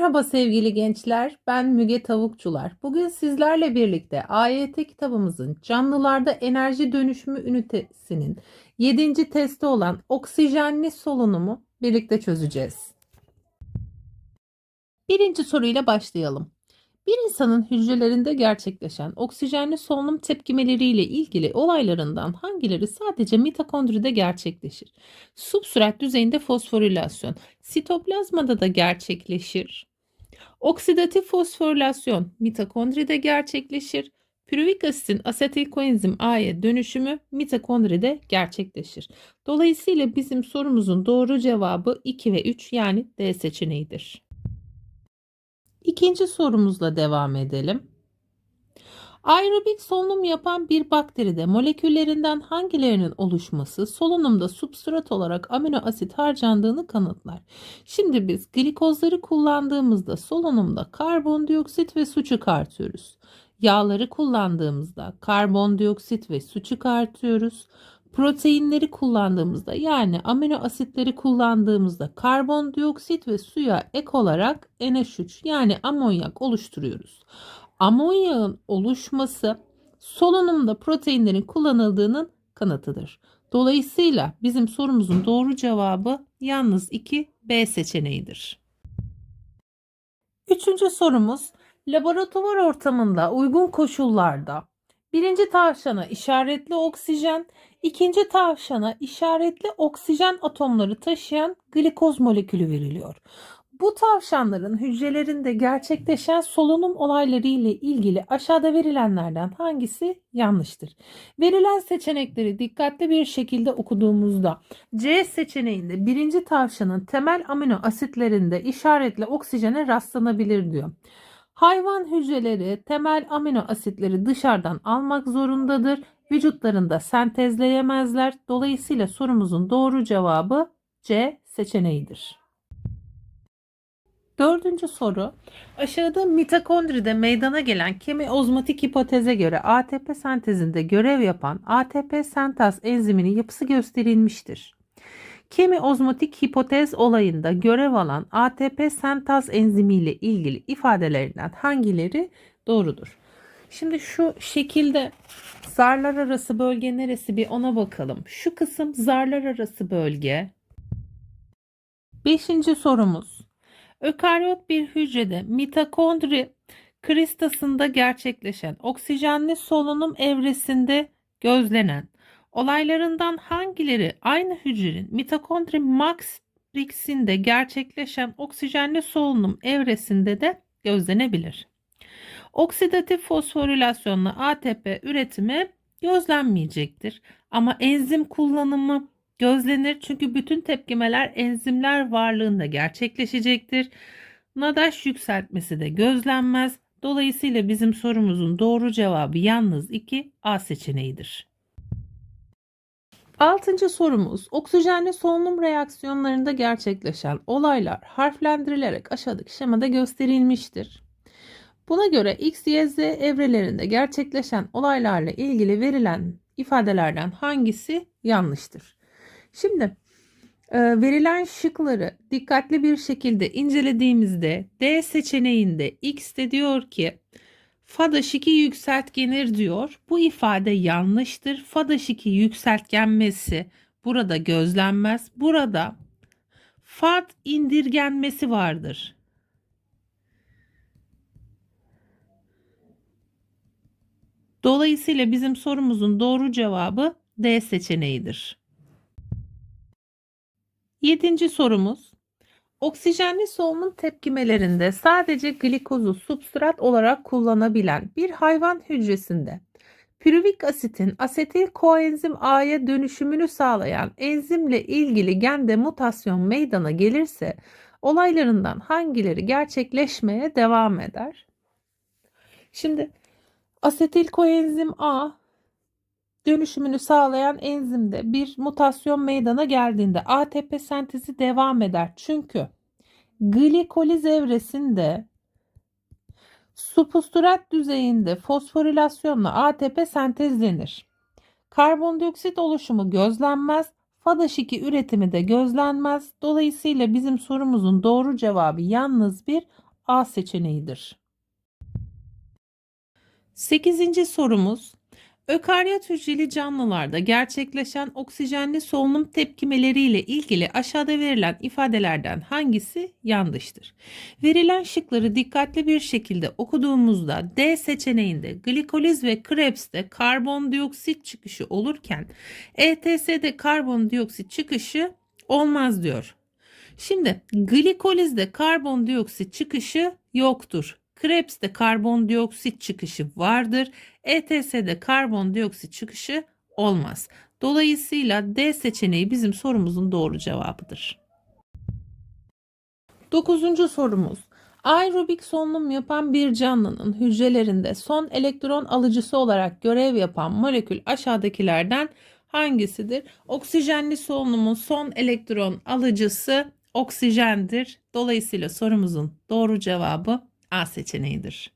Merhaba sevgili gençler, ben Müge Tavukçular. Bugün sizlerle birlikte AYT kitabımızın canlılarda enerji dönüşümü ünitesinin 7. testi olan oksijenli solunumu birlikte çözeceğiz. Birinci soruyla başlayalım. Bir insanın hücrelerinde gerçekleşen oksijenli solunum tepkimeleriyle ilgili olaylarından hangileri sadece mitokondride gerçekleşir? Substrat düzeyinde fosforilasyon, sitoplazmada da gerçekleşir. Oksidatif fosforilasyon mitokondride gerçekleşir. Pürüvik asitin asetil koenzim A'ya dönüşümü mitokondride gerçekleşir. Dolayısıyla bizim sorumuzun doğru cevabı 2 ve 3 yani D seçeneğidir. İkinci sorumuzla devam edelim. Aerobik solunum yapan bir bakteride moleküllerinden hangilerinin oluşması solunumda substrat olarak amino asit harcandığını kanıtlar. Şimdi biz glikozları kullandığımızda solunumda karbondioksit ve su çıkartıyoruz. Yağları kullandığımızda karbondioksit ve su çıkartıyoruz. Proteinleri kullandığımızda yani amino asitleri kullandığımızda karbondioksit ve suya ek olarak NH3 yani amonyak oluşturuyoruz. Amonyağın oluşması solunumda proteinlerin kullanıldığının kanıtıdır. Dolayısıyla bizim sorumuzun doğru cevabı yalnız 2 B seçeneğidir. Üçüncü sorumuz laboratuvar ortamında uygun koşullarda birinci tavşana işaretli oksijen, ikinci tavşana işaretli oksijen atomları taşıyan glikoz molekülü veriliyor. Bu tavşanların hücrelerinde gerçekleşen solunum olayları ile ilgili aşağıda verilenlerden hangisi yanlıştır? Verilen seçenekleri dikkatli bir şekilde okuduğumuzda C seçeneğinde birinci tavşanın temel amino asitlerinde işaretli oksijene rastlanabilir diyor. Hayvan hücreleri temel amino asitleri dışarıdan almak zorundadır. Vücutlarında sentezleyemezler. Dolayısıyla sorumuzun doğru cevabı C seçeneğidir. Dördüncü soru. Aşağıda mitokondride meydana gelen kemiozmotik hipoteze göre ATP sentezinde görev yapan ATP sentaz enziminin yapısı gösterilmiştir. Kemiozmotik hipotez olayında görev alan ATP sentaz enzimi ile ilgili ifadelerinden hangileri doğrudur? Şimdi şu şekilde zarlar arası bölge neresi bir ona bakalım. Şu kısım zarlar arası bölge. Beşinci sorumuz. Ökaryot bir hücrede mitokondri kristasında gerçekleşen oksijenli solunum evresinde gözlenen olaylarından hangileri aynı hücrenin mitokondri matrixinde gerçekleşen oksijenli solunum evresinde de gözlenebilir? Oksidatif fosforilasyonla ATP üretimi gözlenmeyecektir. Ama enzim kullanımı gözlenir çünkü bütün tepkimeler enzimler varlığında gerçekleşecektir. Nadaş yükseltmesi de gözlenmez. Dolayısıyla bizim sorumuzun doğru cevabı yalnız 2 A seçeneğidir. Altıncı sorumuz oksijenli solunum reaksiyonlarında gerçekleşen olaylar harflendirilerek aşağıdaki şemada gösterilmiştir. Buna göre X, Y, Z evrelerinde gerçekleşen olaylarla ilgili verilen ifadelerden hangisi yanlıştır? Şimdi e, verilen şıkları dikkatli bir şekilde incelediğimizde D seçeneğinde X de diyor ki Fadaş2 yükseltgenir diyor. Bu ifade yanlıştır. Fadaş2 yükseltgenmesi burada gözlenmez. Burada fad indirgenmesi vardır. Dolayısıyla bizim sorumuzun doğru cevabı D seçeneğidir. Yedinci sorumuz. Oksijenli solunum tepkimelerinde sadece glikozu substrat olarak kullanabilen bir hayvan hücresinde pürüvik asitin asetil koenzim A'ya dönüşümünü sağlayan enzimle ilgili gende mutasyon meydana gelirse olaylarından hangileri gerçekleşmeye devam eder? Şimdi asetil koenzim A dönüşümünü sağlayan enzimde bir mutasyon meydana geldiğinde ATP sentezi devam eder. Çünkü glikoliz evresinde substrat düzeyinde fosforilasyonla ATP sentezlenir. Karbondioksit oluşumu gözlenmez. FADH2 üretimi de gözlenmez. Dolayısıyla bizim sorumuzun doğru cevabı yalnız bir A seçeneğidir. 8. sorumuz Ökaryot hücreli canlılarda gerçekleşen oksijenli solunum tepkimeleriyle ilgili aşağıda verilen ifadelerden hangisi yanlıştır? Verilen şıkları dikkatli bir şekilde okuduğumuzda D seçeneğinde glikoliz ve Krebs'te karbondioksit çıkışı olurken ETS'de karbondioksit çıkışı olmaz diyor. Şimdi glikolizde karbondioksit çıkışı yoktur. Krebs'te karbondioksit çıkışı vardır. ETS'de karbondioksit çıkışı olmaz. Dolayısıyla D seçeneği bizim sorumuzun doğru cevabıdır. Dokuzuncu sorumuz. Aerobik solunum yapan bir canlının hücrelerinde son elektron alıcısı olarak görev yapan molekül aşağıdakilerden hangisidir? Oksijenli solunumun son elektron alıcısı oksijendir. Dolayısıyla sorumuzun doğru cevabı A seçeneğidir.